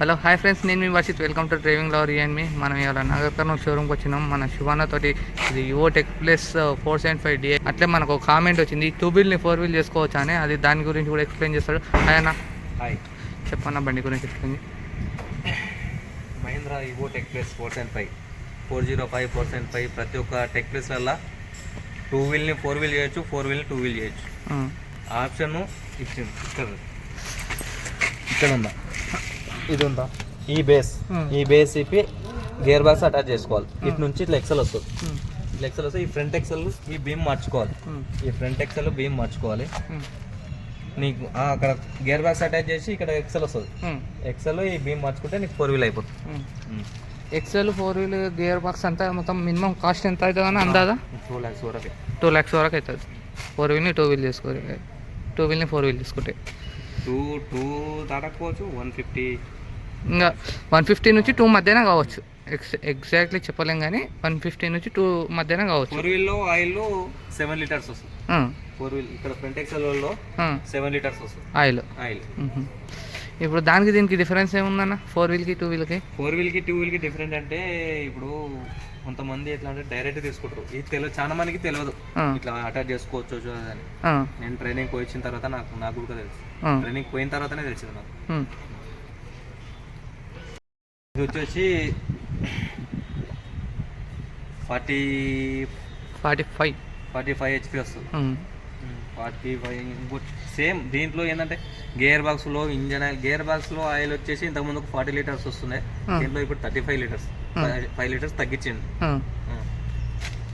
Hello hi friends నేను మీ Varshith. Welcome to driving lover and మీ మనం ఇవాళ నగర్ కర్నూలు షోరూమ్కి వచ్చినాం. మన శివాన తోటి ఇది Yuvo tech plus four seven five DI అట్లే మనకు ఒక కామెంట్ వచ్చింది. టూ వీల్ని ఫోర్ వీల్ చేసుకోవచ్చా అని. అది దాని గురించి కూడా ఎక్స్ప్లెయిన్ చేస్తాడు. ఆయన హాయ్ చెప్పన్న బండి గురించి explain Mahindra Yuvo tech plus four seven five four zero five four seven five ప్రతి ఒక్క టెక్ ప్లస్లల్లో టూ వీల్ని ఫోర్ వీల్ చేయొచ్చు ఫోర్ వీల్ని టూ వీల్ చేయొచ్చు. ఆప్షన్ ఇచ్చింది. ఇక్కడ. ఇక్కడ ఉందా? ఇది ఉందా ఈ బేస్ Hmm. ఈ బేస్ ఇప్పి గేర్ బాక్స్ అటాచ్ చేసుకోవాలి. ఇటు నుంచి ఇట్లా ఎక్సెల్ వస్తుంది. ఇట్లా ఎక్సెల్ వస్తే ఈ ఫ్రంట్ ఎక్సెల్ ఈ బీమ్ మార్చుకోవాలి. ఈ ఫ్రంట్ ఎక్సెల్ బీమ్ మార్చుకోవాలి. నీకు అక్కడ గేర్ బాక్స్ అటాచ్ చేసి ఇక్కడ ఎక్సెల్ వస్తుంది. ఎక్సెల్ ఈ బీమ్ మార్చుకుంటే నీకు ఫోర్ వీల్ అయిపోతుంది. Axle four wheel gear box అంతా మొత్తం మినిమం కాస్ట్ ఎంత అవుతుంది అని అందాదా? టూ ల్యాక్స్ వరకు. టూ ల్యాక్స్ వరకు అవుతుంది. ఫోర్ వీల్ని టూ వీల్ చేసుకోవాలి టూ వీల్ని ఫోర్ వీల్ తీసుకుంటే. టూ టూ దాటకపోవచ్చు వన్ ఫిఫ్టీ ఇంకా వన్ ఫిఫ్టీ నుంచి టూ మధ్యన కావచ్చు. ఎక్స్ ఎగ్జాక్ట్లీ చెప్పలేం కానీ వన్ ఫిఫ్టీ నుంచి టూ మధ్యన కావచ్చు. ఫోర్ వీల్లో ఆయిల్ సెవెన్ లీటర్స్ వస్తుంది. ఫోర్ వీల్ ఇక్కడ ఫ్రంట్ ఎక్సెల్లో సెవెన్ లీటర్స్ వస్తుంది. ఆయిల్ ఆయిల్ ఇప్పుడు దానికి దీనికి డిఫరెన్స్ ఏముందన్న? ఫోర్ వీల్కి టూ వీల్కి ఫోర్ వీల్కి టూ వీల్కి డిఫరెంట్ అంటే ఇప్పుడు కొంతమంది ఎట్లా అంటే డైరెక్ట్ తీసుకుంటారు. ఇది తెలియదు చాలా మందికి తెలియదు ఇట్లా అటాచ్ చేసుకోవచ్చు అని. నేను ట్రైనింగ్ పోయించిన తర్వాత నాకు నాకు కూడా తెలుసు. ట్రైనింగ్ పోయిన తర్వాతనే తెలిసింది నాకు. ఇది వచ్చేసి forty forty five. Forty five HP వస్తుంది. ఫార్టీ ఫైవ్ సేమ్ దీంట్లో ఏంటంటే గేర్ బాక్స్లో ఇంజన్ ఆయిల్ గేర్ బాక్స్లో ఆయిల్ వచ్చేసి ఇంతకుముందు ఫార్టీ లీటర్స్ వస్తున్నాయి. దీంట్లో ఇప్పుడు thirty five litres. Five litres తగ్గించింది.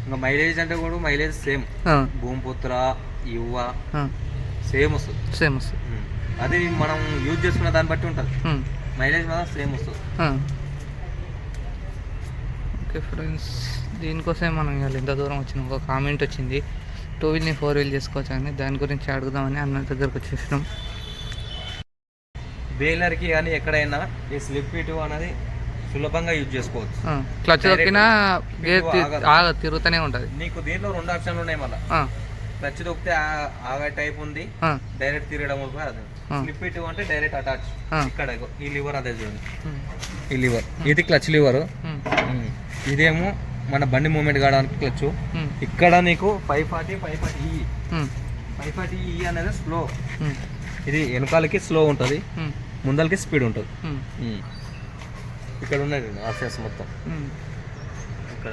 ఇంకా మైలేజ్ అంటే కూడా మైలేజ్ సేమ్. భూమిపుత్ర యువ సేమ్ వస్తుంది. సేమ్ వస్తుంది. అది మనం యూజ్ చేసుకున్న దాన్ని బట్టి ఉంటుంది. మైలేజ్ మాత్రం సేమ్ వస్తుంది. ఓకే ఫ్రెండ్స్ దీనికోసమే మనం ఇవాళ ఇంత దూరం వచ్చినాం. ఒక కామెంట్ వచ్చింది. టూ వీల్ని ఫోర్ వీల్ చేసుకోవచ్చు అని. దాని గురించి అడుగుదామని అన్న దగ్గరకు వచ్చేసినాం. బేలర్కి కానీ ఎక్కడైనా ఈ స్లిప్ ఇటు అనేది సులభంగా యూజ్ చేసుకోవచ్చు. క్లచ్ దొక్కినా గేర్ ఆగదు. తిరుగుతూనే ఉంటుంది. నీకు దీంట్లో రెండు ఆప్షన్లు ఉన్నాయి మళ్ళీ. క్లచ్ దొక్కితే ఆగే టైప్ ఉంది. డైరెక్ట్ తిరగడం కూడా. స్లిప్ ఇటు అంటే డైరెక్ట్ అటాచ్. ఇక్కడ ఈ లివర్ అదే చూడండి. ఈ లివర్. ఇది క్లచ్ లివర్. ఇదేమో మన బండి మూమెంట్ కావడానికి క్లచ్. ఇక్కడ నీకు ఫైవ్ ఫార్టీ ఫైవ్ ఫార్టీ ఈ ఫైవ్ ఫార్టీ ఈ అనేది స్లో ఇది వెనకాలకి స్లో ఉంటుంది. ముందలకి స్పీడ్ ఉంటుంది. ఇక్కడ ఉన్నాయి ఆప్షన్స్ మొత్తం. ఇక్కడ